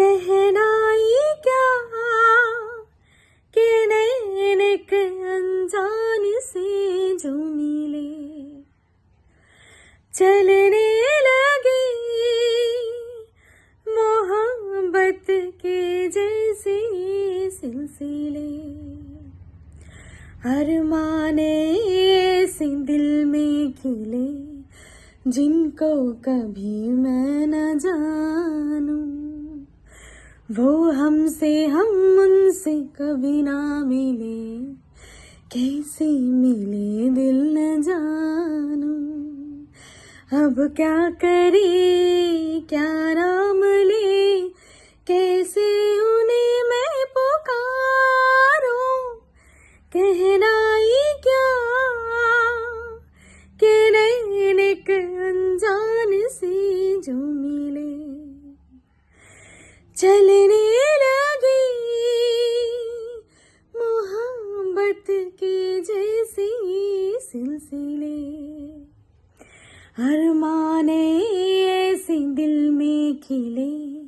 कहना ही क्या? कि नैन एक अनजान से जो मिले। चलने लगे मोहब्बत के जैसे सिलसिले। अरमाने से दिल में खिले, जिनको कभी मैं न जानूं। वो हमसे हम उनसे कभी ना मिले। कैसे मिले दिल न जानू। अब क्या करे? क्या नाम ले चलने लगी मोहब्बत के जैसे सिलसिले। हर अरमाने ऐसे दिल में खिले,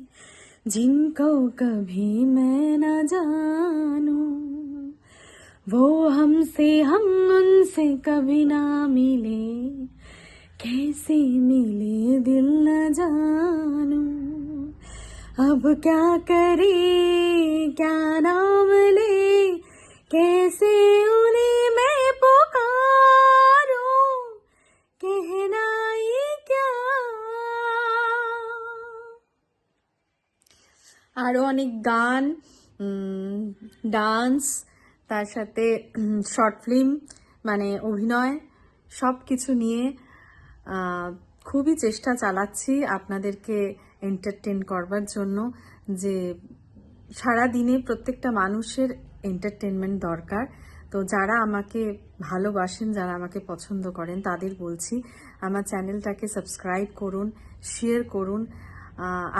जिनको कभी मैं न जानूं। वो हमसे हम उनसे कभी ना मिले, कैसे मिले दिल न जानूं। अब क्या करे क्या नाम ले कैसे उन्हें मैं पुकारूं कहना ही क्या আরও অনেক গান ডান্স তার সাথে শর্ট ফিল্ম মানে অভিনয় সব কিছু নিয়ে আহ, খুবই চেষ্টা চালাচ্ছি আপনাদেরকে এন্টারটেন করবার জন্য যে সারা দিনে প্রত্যেকটা মানুষের এন্টারটেনমেন্ট দরকার। তো যারা আমাকে ভালোবাসেন, যারা আমাকে পছন্দ করেন, তাদের বলছি, আমার চ্যানেলটাকে সাবস্ক্রাইব করুন শেয়ার করুন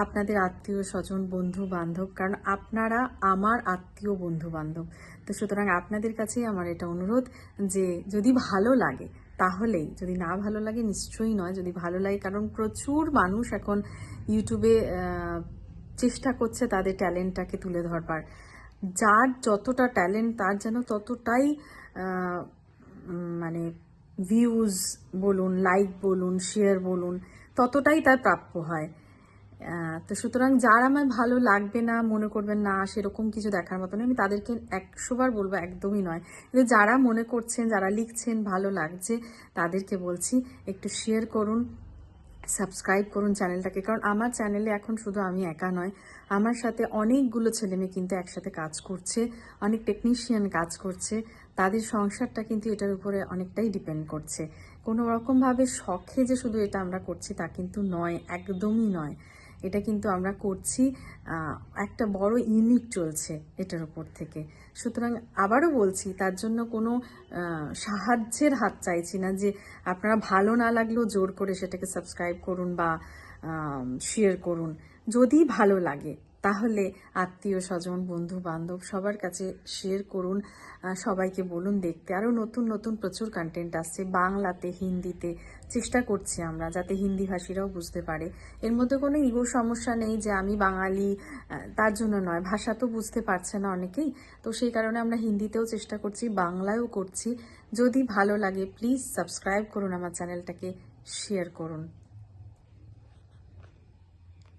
আপনাদের আত্মীয় স্বজন বন্ধু বান্ধব কারণ আপনারা আমার আত্মীয় বন্ধু বান্ধব তো সুতরাং আপনাদের কাছেই আমার এটা অনুরোধ যে যদি ভালো লাগে তাহলেই। যদি না ভালো লাগে, নিশ্চয়ই নয়। যদি ভালো লাগে, কারণ প্রচুর মানুষ এখন ইউটিউবে চেষ্টা করছে তাদের ট্যালেন্টটাকে তুলে ধরবার। যার যতটা ট্যালেন্ট, তার যেন ততটাই মানে ভিউজ বলুন লাইক বলুন শেয়ার বলুন, ততটাই তার প্রাপ্য হয়। তো সুতরাং যার আমার ভালো লাগবে না, মনে করবেন না, সেরকম কিছু দেখার মতো নয়। আমি তাদেরকে একশোবার বলব, একদমই নয়। কিন্তু যারা মনে করছেন, যারা লিখছেন, ভালো লাগছে, তাদেরকে বলছি, একটু শেয়ার করুন সাবস্ক্রাইব করুন চ্যানেলটাকে কারণ আমার চ্যানেলে এখন শুধু আমি একা নয়, আমার সাথে অনেকগুলো ছেলেমেয়ে কিন্তু একসাথে কাজ করছে, অনেক টেকনিশিয়ান কাজ করছে। তাদের সংসারটা কিন্তু এটার উপরে অনেকটাই ডিপেন্ড করছে। কোনো রকমভাবে শখে যে শুধু এটা আমরা করছি, তা কিন্তু নয়, একদমই নয়। এটা কিন্তু আমরা করছি একটা বড় ইউনিট চলছে এটার উপর থেকে। সুতরাং আবারও বলছি, তার জন্য কোনো সাহায্যের হাত চাইছি না যে আপনারা ভালো না লাগলেও জোর করে সেটাকে সাবস্ক্রাইব করুন বা শেয়ার করুন। যদি ভালো লাগে তাহলে আত্মীয় স্বজন, বন্ধু বান্ধব সবার কাছে শেয়ার করুন সবাইকে বলুন দেখতে। আরও নতুন নতুন প্রচুর কন্টেন্ট আসছে। বাংলাতে, হিন্দিতে চেষ্টা করছি আমরা যাতে হিন্দি ভাষীরাও বুঝতে পারে। এর মধ্যে কোনো ইগো সমস্যা নেই যে আমি বাঙালি তার জন্য নয়। ভাষা তো বুঝতে পারছে না অনেকেই। তো সেই কারণে আমরা হিন্দিতেও চেষ্টা করছি, বাংলায়ও করছি। যদি ভালো লাগে প্লিজ সাবস্ক্রাইব করুন আমার চ্যানেলটাকে শেয়ার করুন।